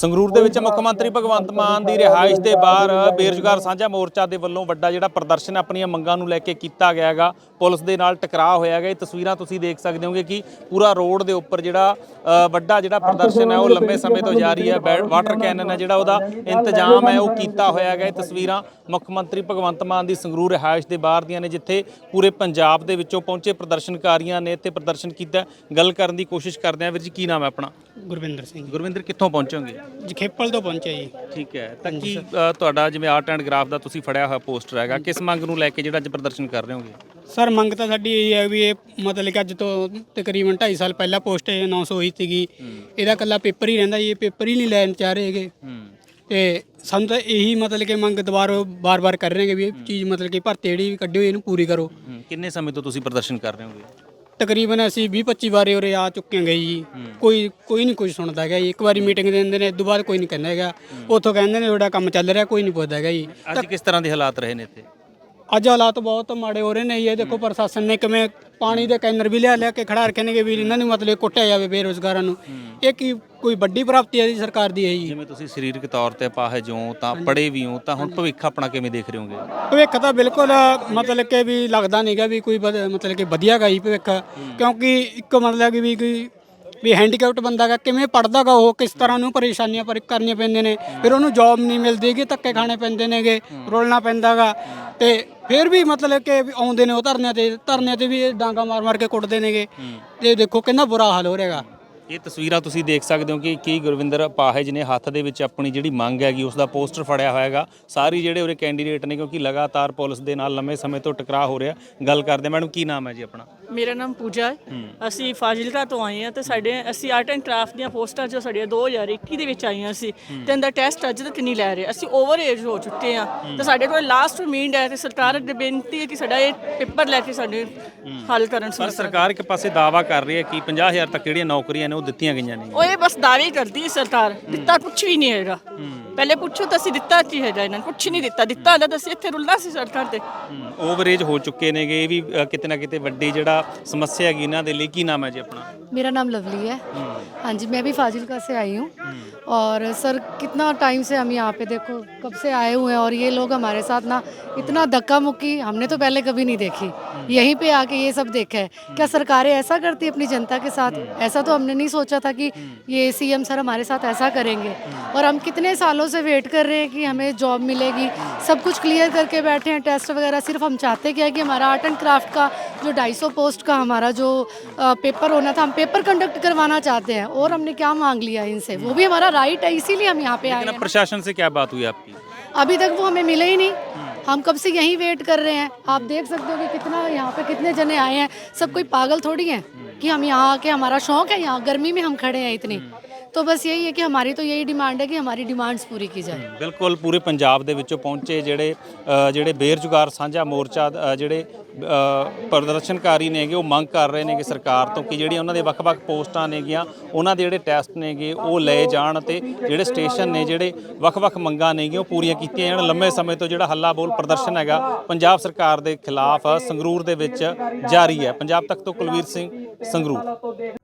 ਸੰਗਰੂਰ ਦੇ ਵਿੱਚ ਮੁੱਖ ਮੰਤਰੀ ਭਗਵੰਤ ਮਾਨ ਦੀ ਰਿਹਾਇਸ਼ ਦੇ ਬਾਹਰ ਬੇਰੁਜ਼ਗਾਰ ਸਾਂਝਾ ਮੋਰਚਾ ਦੇ ਵੱਲੋਂ ਵੱਡਾ ਜਿਹੜਾ ਪ੍ਰਦਰਸ਼ਨ ਆਪਣੀਆਂ ਮੰਗਾਂ ਨੂੰ ਲੈ ਕੇ ਕੀਤਾ ਗਿਆ ਹੈਗਾ ਪੁਲਿਸ ਦੇ ਨਾਲ ਟਕਰਾਅ ਹੋਇਆ ਹੈਗਾ ਇਹ ਤਸਵੀਰਾਂ ਤੁਸੀਂ ਦੇਖ ਸਕਦੇ ਹੋਗੇ ਕਿ ਪੂਰਾ ਰੋਡ ਦੇ ਉੱਪਰ ਜਿਹੜਾ ਵੱਡਾ ਜਿਹੜਾ ਪ੍ਰਦਰਸ਼ਨ ਹੈ ਉਹ ਲੰਬੇ ਸਮੇਂ ਤੋਂ ਜਾਰੀ ਹੈ ਵਾਟਰ ਕੈਨਨ ਹੈ ਜਿਹੜਾ ਉਹਦਾ ਇੰਤਜ਼ਾਮ ਹੈ ਉਹ ਕੀਤਾ ਹੋਇਆ ਹੈਗਾ ਇਹ ਤਸਵੀਰਾਂ ਮੁੱਖ ਮੰਤਰੀ ਭਗਵੰਤ ਮਾਨ ਦੀ ਸੰਗਰੂਰ ਰਿਹਾਇਸ਼ ਦੇ ਬਾਹਰ ਦੀਆਂ ਨੇ ਜਿੱਥੇ ਪੂਰੇ ਪੰਜਾਬ ਦੇ ਵਿੱਚੋਂ ਪਹੁੰਚੇ ਪ੍ਰਦਰਸ਼ਨਕਾਰੀਆਂ ਨੇ ਇੱਥੇ ਪ੍ਰਦਰਸ਼ਨ ਕੀਤਾ। ਗੱਲ ਕਰਨ ਦੀ ਕੋਸ਼ਿਸ਼ ਕਰਦੇ ਆ। ਵੀਰ ਜੀ ਕੀ ਨਾਮ ਹੈ ਆਪਣਾ? ਗੁਰਵਿੰਦਰ ਸਿੰਘ। ਗੁਰਵਿੰਦਰ ਕਿੱਥੋਂ ਪਹੁੰਚੋਗੇ? ਜਖੇਪਲ ਤੋਂ ਪਹੁੰਚਿਆ ਜੀ। ਠੀਕ ਹੈ। ਤਾਂ ਕੀ ਅ, ਤੁਹਾਡਾ ਜਿਵੇਂ ਆਰਟ ਐਂਡ ਗ੍ਰਾਫ ਦਾ ਤੁਸੀਂ ਫੜਿਆ ਹੋਇਆ ਪੋਸਟਰ ਹੈਗਾ ਕਿਸ ਮੰਗ ਨੂੰ ਲੈ ਕੇ ਜਿਹੜਾ ਅੱਜ ਪ੍ਰਦਰਸ਼ਨ ਕਰ ਰਹੇ ਹੋਗੇ? ਸਰ ਮੰਗ ਤਾਂ ਸਾਡੀ ਇਹ ਹੈ ਵੀ ਇਹ ਮਤਲਬ ਕਿ ਅੱਜ ਤੋਂ ਤਕਰੀਬਨ 2.5 ਸਾਲ ਪਹਿਲਾਂ ਪੋਸਟ ਅਨਾਉਂਸ ਹੋਈ ਸੀਗੀ। ਇਹਦਾ ਕੱਲਾ ਪੇਪਰ ਹੀ ਰਹਿੰਦਾ ਜੀ ਇਹ ਪੇਪਰ ਹੀ ਨਹੀਂ ਲੈਣ ਚਾਹ ਰਹੇ ਹੈਗੇ। ਹੂੰ। ਤੇ ਸਾਨੂੰ ਤਾਂ ਇਹੀ ਮਤਲਬ ਕਿ ਮੰਗ ਦੁਬਾਰਾ ਬਾਰ-ਬਾਰ ਕਰ ਰਹੇ ਹੈਗੇ ਵੀ ਇਹ ਚੀਜ਼ ਮਤਲਬ ਕਿ ਭਰਤੀ ਜਿਹੜੀ ਵੀ ਕੱਢੀ ਹੋਈ ਇਹਨੂੰ ਪੂਰੀ ਕਰੋ। ਹੂੰ, ਕਿੰਨੇ ਸਮੇਂ ਤੋਂ ਤੁਸੀਂ ਪ੍ਰਦਰਸ਼ਨ ਕਰ ਰਹੇ ਹੋਗੇ? ਤਕਰੀਬਨ ਅਸੀਂ 20-25 ਵਾਰੀ ਉਰੇ ਆ ਚੁੱਕੇ ਹਾਂ ਜੀ। ਕੋਈ ਕੋਈ ਨਹੀਂ ਕੁਝ ਸੁਣਦਾ ਹੈਗਾ ਜੀ। ਇੱਕ ਵਾਰੀ ਮੀਟਿੰਗ ਦੇ ਦਿੰਦੇ ਨੇ ਇਸ ਤੋਂ ਬਾਅਦ ਕੋਈ ਨਹੀਂ ਕਹਿੰਦਾ ਹੈਗਾ। ਉੱਥੋਂ ਕਹਿੰਦੇ ਨੇ ਤੁਹਾਡਾ ਕੰਮ ਚੱਲ ਰਿਹਾ ਕੋਈ ਨਹੀਂ ਪੁੱਛਦਾ ਹੈਗਾ ਜੀ। ਅੱਜ ਕਿਸ ਤਰ੍ਹਾਂ ਦੇ ਹਾਲਾਤ ਰਹੇ ਨੇ ਇੱਥੇ? ਅੱਜ ਹਾਲਾਤ ਬਹੁਤ ਮਾੜੇ ਹੋ ਰਹੇ ਨੇ ਇਹ ਦੇਖੋ ਪ੍ਰਸ਼ਾਸਨ ਨੇ ਕਿਵੇਂ ਪਾਣੀ ਦੇ ਕੈਨਰ ਵੀ ਲਿਆ ਲਿਆ ਕੇ ਖੜਾ ਰੱਖੇ ਨੇ ਕਿ ਵੀ ਇਹਨਾਂ ਨੂੰ ਮਤਲਬ ਕੁੱਟਿਆ ਜਾਵੇ ਬੇਰੋਜ਼ਗਾਰਾਂ ਨੂੰ। ਇਹ ਕੀ ਕੋਈ ਵੱਡੀ ਪ੍ਰਾਪਤੀ ਹੈ ਜੀ ਸਰਕਾਰ ਦੀ ਹੈ ਜੀ? ਜਿਵੇਂ ਤੁਸੀਂ ਸਰੀਰਕ ਤੌਰ ਤੇ ਅਪਾਹਜ ਹੋ ਤਾਂ ਪੜ੍ਹੇ ਵੀ ਹੋ ਤਾਂ ਹੁਣ ਭਵਿੱਖ ਆਪਣਾ ਕਿਵੇਂ ਦੇਖ ਰਹੇ ਹੋਗੇ? ਭਵਿੱਖ ਤਾਂ ਬਿਲਕੁਲ ਮਤਲਬ ਕਿ ਵੀ ਲੱਗਦਾ ਨਹੀਂਗਾ ਵੀ ਕੋਈ ਮਤਲਬ ਕਿ ਵਧੀਆ ਗਾ ਜੀ ਭਵਿੱਖ। ਕਿਉਂਕਿ ਇੱਕ ਮਤਲਬ ਕਿ ਵੀ ਕੋਈ ਵੀ ਹੈਂਡੀਕੈਪਟ ਬੰਦਾ ਗਾ ਕਿਵੇਂ ਪੜਦਾਗਾ ਉਹ ਕਿਸ ਤਰ੍ਹਾਂ ਨੂੰ ਪਰੇਸ਼ਾਨੀਆਂ ਪਰ ਕਰਨੀਆਂ ਪੈਂਦੀਆਂ ਨੇ। ਫਿਰ ਉਹਨੂੰ ਜੌਬ ਨਹੀਂ ਮਿਲਦੀਗੀ ਧੱਕੇ ਖਾਣੇ ਪੈਂਦੇ ਨੇਗੇ ਰੋਲਣਾ ਪੈਂਦਾਗਾ ਤੇ ਫਿਰ ਵੀ ਮਤਲਬ ਕਿ ਵੀ ਆਉਂਦੇ ਨੇ ਉਹ ਧਰਨਿਆਂ ਤੇ ਧਰਨਿਆਂ ਤੇ ਵੀ ਇਹ ਡਾਂਗਾ ਮਾਰ ਮਾਰ ਕੇ ਕੁੱਟਦੇ ਨੇਗੇ। ਤੇ ਦੇਖੋ ਕਿੰਨਾ ਬੁਰਾ ਹਾਲ ਹੋ ਰਿਹਾਗਾ ਇਹ ਤਸਵੀਰਾਂ ਤੁਸੀਂ ਦੇਖ ਸਕਦੇ ਹੋ ਕਿ ਕੀ ਗੁਰਵਿੰਦਰ ਅਪਾਹਜ ਨੇ ਹੱਥ ਦੇ ਵਿੱਚ ਆਪਣੀ ਜਿਹੜੀ ਮੰਗ ਹੈਗੀ ਉਸ ਦਾ ਪੋਸਟਰ ਫੜਿਆ ਹੋਇਆ ਹੈਗਾ। ਸਾਰੀ ਜਿਹੜੇ ਉਰੇ ਕੈਂਡੀਡੇਟ ਨੇ ਕਿਉਂਕਿ ਲਗਾਤਾਰ ਪੁਲਿਸ ਦੇ ਨਾਲ ਲੰਮੇ ਸਮੇਂ ਤੋਂ ਟਕਰਾਅ ਹੋ ਰਿਹਾ। ਗੱਲ ਕਰਦੇ ਮੈਡਮ ਕੀ ਨਾਮ ਹੈ ਜੀ ਆਪਣਾ? ਮੇਰਾ ਨਾਮ ਪੂਜਾ ਹੈ। ਅਸੀਂ ਫਾਜ਼ਿਲਕਾ ਤੋਂ ਆਏ ਹਾਂ ਤੇ ਸਾਡੇ ਅਸੀਂ ਆਰਟ ਐਂਡ ਕਰਾਫਟ ਦੀਆਂ ਪੋਸਟਾਂ ਜੋ ਸਾਡੀਆਂ 2021 ਦੇ ਵਿੱਚ ਆਈਆਂ ਸੀ ਤੇ ਇਹਦਾ ਟੈਸਟ ਅੱਜ ਤੱਕ ਨਹੀਂ ਲੈ ਰਹੇ। ਅਸੀਂ ਓਵਰ ਏਜ ਹੋ ਚੁੱਕੇ ਹਾਂ। ਤੇ ਸਾਡੇ ਕੋਲ ਲਾਸਟ ਉਮੀਦ ਹੈ ਤੇ ਸਰਕਾਰ ਅੱਗੇ ਬੇਨਤੀ ਹੈ ਕਿ ਸਾਡਾ ਇਹ ਪੇਪਰ ਲੈ ਕੇ ਸਾਡੇ ਹੱਲ ਕਰਨ ਪਰ ਸਰ ਸਰਕਾਰ ਇੱਕ ਪਾਸੇ ਦਾਵਾ ਕਰ ਰਹੀ ਹੈ ਕਿ 50000 ਤੱਕ ਜਿਹੜੀਆਂ ਨੌਕਰੀਆਂ ਨੇ ਉਹ ਦਿੱਤੀਆਂ ਗਈਆਂ ਨੇ। ਉਹ ਇਹ ਬਸ ਦਾਅਵੇ ਕਰਦੀ ਹੈ ਸਰਕਾਰ। ਦਿੱਤਾ ਕੁਛ ਵੀ ਨਹੀਂ ਹੈਗਾ। ਪਹਿਲੇ ਪੁੱਛੋ ਤਾਂ ਅਸੀਂ ਦਿੱਤਾ ਕੀ ਹੈਗਾ ਇਹਨਾਂ ਨੇ। ਕੁਛ ਨਹੀਂ ਦਿੱਤਾ। ਦਿੱਤਾ ਹੁੰਦਾ ਤਾਂ ਅਸੀਂ ਇੱਥੇ ਰੁਲਣਾ ਸੀ ਸਰਕਾਰ ਤੇ। ਓਵਰੇਜ ਹੋ ਚੁੱਕੇ ਨੇਗੇ। ਇਹ ਵੀ ਕਿਤੇ ਨਾ ਕਿਤੇ ਵੱਡੀ ਜਿਹੜਾ ਸਮੱਸਿਆ ਹੈਗੀ ਇਹਨਾਂ ਦੇ ਲਈ ਕੀ ਨਾਮ ਹੈ ਜੀ ਆਪਣਾ मेरा नाम लवली है हाँ जी मैं भी फाजिलका से आई हूँ और सर कितना टाइम से हम यहाँ पे देखो कब से आए हुए हैं और ये लोग हमारे साथ ना इतना धक्का मुक्की हमने तो पहले कभी नहीं देखी। यहीं पे आके ये सब देखा। है क्या सरकारें ऐसा करती अपनी जनता के साथ? ऐसा तो हमने नहीं सोचा था कि ये सीएम सर हमारे साथ ऐसा करेंगे। और हम कितने सालों से वेट कर रहे हैं कि हमें जॉब मिलेगी। सब कुछ क्लियर करके बैठे हैं टेस्ट वगैरह। सिर्फ़ हम चाहते क्या है कि हमारा आर्ट एंड क्राफ्ट का जो 250 पोस्ट का हमारा जो पेपर होना था हम पेपर कंडक्ट करवाना चाहते हैं। और हमने क्या मांग लिया इनसे? वो भी हमारा राइट है इसीलिए हम यहाँ पे आए हैं। प्रशासन से क्या बात हुई आपकी? अभी तक वो हमें मिले ही नहीं। हम कब से यहीं वेट कर रहे हैं? आप देख सकते हो कि कितना यहाँ पे कितने जने आए हैं। सब कोई पागल थोड़ी है कि हम यहाँ आके हमारा शौक है यहाँ गर्मी में हम खड़े हैं इतनी। तो बस यही है कि हमारी तो यही डिमांड है कि हमारी डिमांड्स पूरी की जाए ਬਿਲਕੁਲ ਪੂਰੇ ਪੰਜਾਬ ਦੇ ਵਿੱਚੋਂ ਪਹੁੰਚੇ ਜਿਹੜੇ ਅ, ਜਿਹੜੇ ਬੇਰੁਜ਼ਗਾਰ ਸਾਂਝਾ ਮੋਰਚਾ ਅ, ਜਿਹੜੇ ਅ, ਪ੍ਰਦਰਸ਼ਨਕਾਰੀ ਨੇਗੇ ਉਹ ਮੰਗ ਕਰ ਰਹੇ ਨੇ ਕਿ ਸਰਕਾਰ ਤੋਂ ਕਿ ਜਿਹੜੀਆਂ ਉਹਨਾਂ ਦੇ ਵੱਖ-ਵੱਖ ਪੋਸਟਾਂ ਨੇਗੀਆਂ ਉਹਨਾਂ ਦੇ ਜਿਹੜੇ ਟੈਸਟ ਨੇਗੇ ਉਹ ਲਏ ਜਾਣ ਤੇ ਜਿਹੜੇ ਸਟੇਸ਼ਨ ਨੇ ਜਿਹੜੇ ਵੱਖ-ਵੱਖ ਮੰਗਾਂ ਨੇਗੀਆਂ ਉਹ ਪੂਰੀਆਂ ਕੀਤੀਆਂ ਜਾਣ ਲੰਮੇ ਸਮੇਂ ਤੋਂ ਜਿਹੜਾ ਹੱਲਾ ਬੋਲ ਪ੍ਰਦਰਸ਼ਨ ਹੈਗਾ ਪੰਜਾਬ ਸਰਕਾਰ ਦੇ ਖਿਲਾਫ ਸੰਗਰੂਰ ਦੇ ਵਿੱਚ ਜਾਰੀ ਹੈ ਪੰਜਾਬ ਤੱਕ ਤੋਂ ਕੁਲਵੀਰ ਸਿੰਘ ਸੰਗਰੂਰ